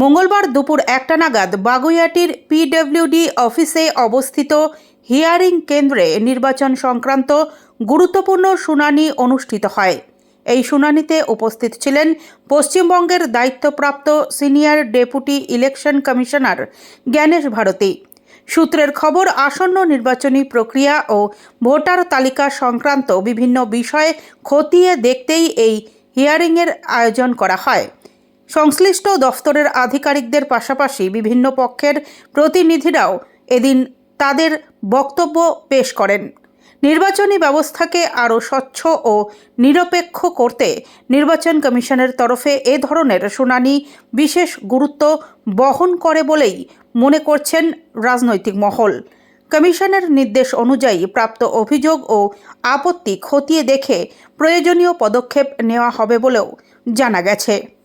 মঙ্গলবার দুপুর একটা নাগাদ বাগুইয়াটির পিডব্লিউডি অফিসে অবস্থিত হিয়ারিং কেন্দ্রে নির্বাচন সংক্রান্ত গুরুত্বপূর্ণ শুনানি অনুষ্ঠিত হয়। এই শুনানিতে উপস্থিত ছিলেন পশ্চিমবঙ্গের দায়িত্বপ্রাপ্ত senior deputy election commissioner Gyanesh Bharati. সূত্রের খবর, আসন্ন নির্বাচনী প্রক্রিয়া ও ভোটার তালিকা সংক্রান্ত বিভিন্ন বিষয়ে খতিয়ে দেখতেই এই হিয়ারিংয়ের আয়োজন করা হয়। সংশ্লিষ্ট দফতরের আধিকারিকদের পাশাপাশি বিভিন্ন পক্ষের প্রতিনিধিরাও এদিন তাদের বক্তব্য পেশ করেন। নির্বাচনী ব্যবস্থাকে আরও স্বচ্ছ ও নিরপেক্ষ করতে নির্বাচন কমিশনের তরফে এ ধরনের শুনানি বিশেষ গুরুত্ব বহন করে বলেই মনে করছেন রাজনৈতিক মহল। কমিশনের নির্দেশ অনুযায়ী প্রাপ্ত অভিযোগ ও আপত্তি খতিয়ে দেখে প্রয়োজনীয় পদক্ষেপ নেওয়া হবে বলেও জানা গেছে।